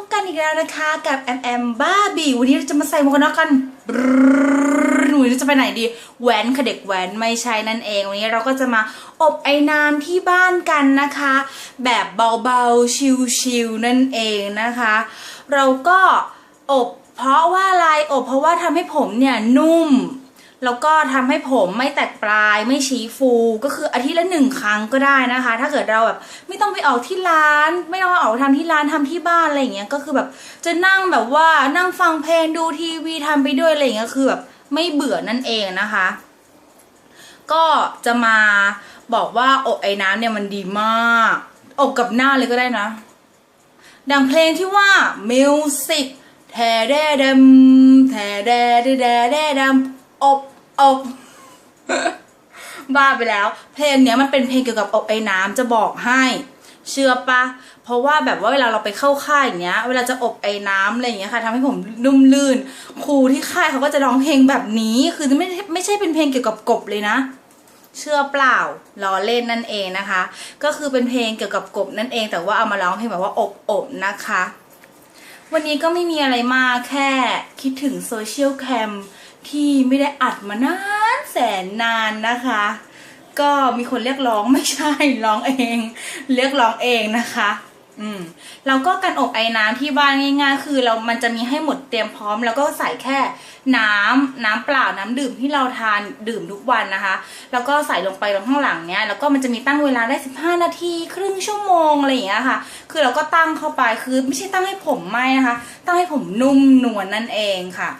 บกันอีกแล้วนะคะกับแอมแอมบ้าบีวันนี้เราจะมาใส่หมวกกันน็อกกันหนูจะไปไหนดีแหวนค่ะเด็กแหวนไม่ใช่นั่นเอง วันนี้เราก็จะมาอบไอ้น้ำที่บ้านกันนะคะ แบบเบาๆชิลๆนั่นเองนะคะ เราก็อบเพราะว่าอะไรอบเพราะว่าทำให้ผมเนี่ยนุ่ม แล้วก็ทำให้ผมไม่แตกปลายไม่ชี้ฟูก็คืออาทิตย์ละหนึ่งครั้งก็ได้นะคะ ถ้าเกิดเราแบบไม่ต้องไปออกที่ร้าน ไม่ต้องออกทำที่ร้านทำที่บ้านอะไรอย่างเงี้ยก็คือแบบจะนั่งแบบว่านั่งฟังเพลงดูทีวีทำไปด้วยอะไรอย่างเงี้ยคือแบบไม่เบื่อนั่นเองนะคะ ก็จะมาบอกว่าอบไอ้น้ำเนี่ยมันดีมากอบกับหน้าเลยก็ได้นะ ดังเพลงที่ว่า Music แทแดดมแทแดดแดดดม อบอบบ้าไปแล้ว เพลงเนี้ยมันเป็นเพลงเกี่ยวกับอบไอ้น้ำจะบอกให้ เชื่อปะเพราะว่าแบบว่าเวลาเราไปเข้าค่ายอย่างเงี้ย เวลาจะอบไอ้น้ำอะไรอย่างเงี้ยค่ะทำให้ผมนุ่มลื่น ครูที่ค่ายเขาก็จะร้องเพลงแบบนี้ คือไม่ไม่ใช่เป็นเพลงเกี่ยวกับกบเลยนะเชื่อเปล่าล้อเล่นนั่นเองนะคะ ก็คือเป็นเพลงเกี่ยวกับกบนั่นเอง แต่ว่าเอามาร้องเพลงแบบว่าอบอบนะคะ วันนี้ก็ไม่มีอะไรมากแค่คิดถึงโซเชียลแคมที่ไม่ได้อัดมานานแสนนานนะคะ ก็มีคนเรียกร้องไม่ใช่ร้องเอง เรียกร้องเองนะคะ อืมแล้วก็การอบไอ้น้ำที่บ้านง่าย ๆ คือเรามันจะมีให้หมดเตรียมพร้อม แล้วก็ใส่แค่น้ำน้ำเปล่าน้ำดื่มที่เราทานดื่มทุกวันนะคะ แล้วก็ใส่ลงไปลงข้างหลังเนี้ยแล้วก็มันจะมีตั้งเวลาได้ 15 นาที ครึ่งชั่วโมงอะไรอย่างเงี้ยค่ะ คือเราก็ตั้งเข้าไปคือไม่ใช่ตั้งให้ผมไหมนะคะ ตั้งให้ผมนุ่มนวลนั่นเองค่ะ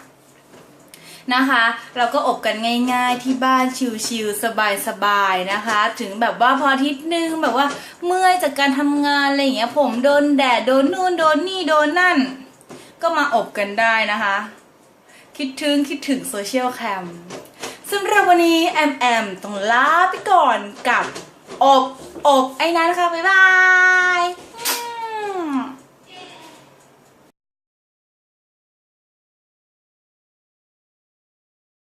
นะคะ เราก็อบกันง่าย ๆ ที่บ้านชิลๆสบายๆนะคะ ถึงแบบว่าพออาทิตย์นึงแบบว่าเมื่อยจากการทำงานอะไรอย่างเงี้ย ผมโดนแดดโดนนู่นโดนนี่โดนนั่น ก็มาอบกันได้นะคะ คิดถึงคิดถึงโซเชียลแคมสำหรับวันนี้แอมแอมต้องลาไปก่อนกับอบอบไอ้นั้นค่ะบ๊ายบาย